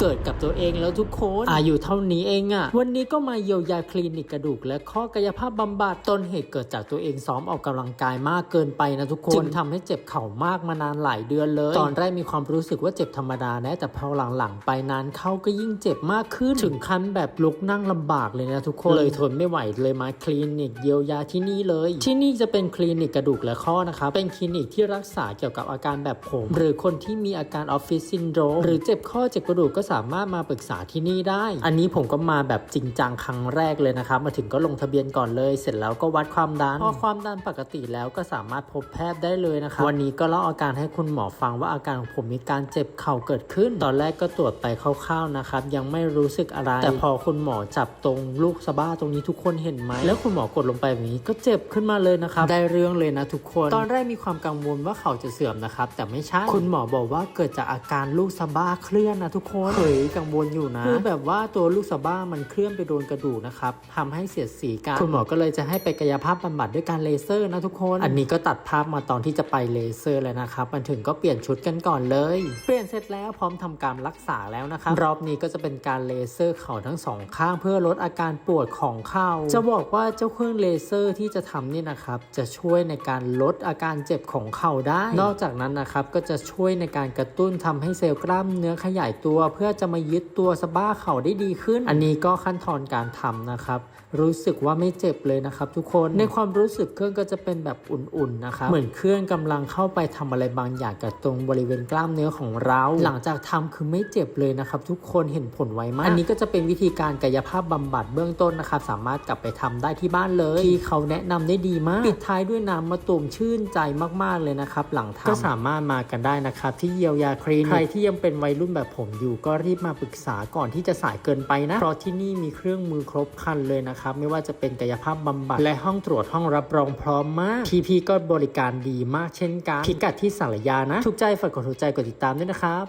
เกิดกับตัวเองแล้วทุกคนอายุเท่านี้เองอะ่ะ วันนี้ก็มาเยียวยาคลินิกกระดูก และข้อกายภาพบำบัดต้นเหตุเกิดจากตัวเองซ้อมออกกำลังกายมากเกินไปนะทุกคนจึงทำให้เจ็บเข่ามากมานานหลายเดือนเลย ตอนแรกมีความรู้สึกว่าเจ็บธรรมดานะแต่พอหลังๆไปนานเข้าก็ยิ่งเจ็บมากขึ้น ถึงขั้นแบบลุกนั่งลำบากเลยนะทุกคนเลยทนไม่ไหวเลยมาคลินิกเยียวยาที่นี่เลย ที่นี่จะเป็นคลินิกกระดูกและข้อนะครับเป็นคลินิกที่รักษาเกี่ยวกับอาการแบบผม หรือคนที่มีอาการออฟฟิศซินโดรมหรือเจ็บข้อเจ็บกระดูกก็สามารถมาปรึกษาที่นี่ได้ อันนี้ผมก็มาแบบจริงจังครั้งแรกเลยนะครับ มาถึงก็ลงทะเบียนก่อนเลย เสร็จแล้วก็วัดความดัน พอความดันปกติแล้วก็สามารถพบแพทย์ได้เลยนะครับ วันนี้ก็เล่าอาการให้คุณหมอฟังว่าอาการของผมมีการเจ็บเข่าเกิดขึ้น ตอนแรกก็ตรวจไปคร่าวๆนะครับ ยังไม่รู้สึกอะไร แต่พอคุณหมอจับตรงลูกสะบ้าตรงนี้ทุกคนเห็นไหม แล้วคุณหมอกดลงไปแบบนี้ก็เจ็บขึ้นมาเลยนะครับ ได้เรื่องเลยนะทุกคน ตอนแรกมีความกังวลว่าเข่าจะเสื่อมนะครับ แต่ไม่ใช่ คุณหมอบอกว่าเกิดจากอาการลูกสะบ้าเคลื่อนนะทุกคนเฮ้ยกังวลอยู่นะคือแบบว่าตัวลูกสะบ้ามันเคลื่อนไปโดนกระดูกนะครับทำให้เสียดสีกันคุณหมอก็เลยจะให้ไปกายภาพบำบัดด้วยการเลเซอร์นะทุกคน อันนี้ก็ตัดภาพมาตอนที่จะไปเลเซอร์เลยนะครับมันถึงก็เปลี่ยนชุดกันก่อนเลย เปลี่ยนเสร็จแล้วพร้อมทำการรักษาแล้วนะครับรอบนี้ก็จะเป็นการเลเซอร์เข่าทั้งสองข้างเพื่อลดอาการปวดของเข่าจะบอกว่าเจ้าเครื่องเลเซอร์ที่จะทำนี่นะครับจะช่วยในการลดอาการเจ็บของเข่าได้ นอกจากนั้นนะครับก็จะช่วยในการกระตุ้นทำให้เซลล์กล้ามเนื้อขยายตัวเพื่อจะมายึดตัวสะบ้าเข่าได้ดีขึ้น อันนี้ก็ขั้นตอนการทำนะครับ รู้สึกว่าไม่เจ็บเลยนะครับ ทุกคนในความรู้สึกเครื่องก็จะเป็นแบบอุ่นๆนะครับเหมือนเครื่องกำลังเข้าไปทำอะไรบางอย่างกับตรงบริเวณกล้ามเนื้อของเรา หลังจากทำคือไม่เจ็บเลยนะครับ ทุกคนเห็นผลไวมาก อันนี้ก็จะเป็นวิธีการกายภาพบำบัดเบื้องต้นนะครับ สามารถกลับไปทำได้ที่บ้านเลยที่เขาแนะนำได้ดีมากปิดท้ายด้วยน้ำมะตูมชื่นใจมากๆเลยนะครับ หลังทำก็สามารถมากันได้นะครับ ที่เยียวยาคลินิกใครที่ยังเป็นวัยรุ่นแบบผมอยู่ก็รีบมาปรึกษาก่อนที่จะสายเกินไปนะ เพราะที่นี่มีเครื่องมือครบครันเลยนะครับ ไม่ว่าจะเป็นกายภาพบำบัด และห้องตรวจห้องรับรองพร้อมมากทีพีก็บริการดีมากเช่นกันพิกัดที่สารยานะ ถูกใจฝากกดถูกใจกดติดตามด้วยนะครับ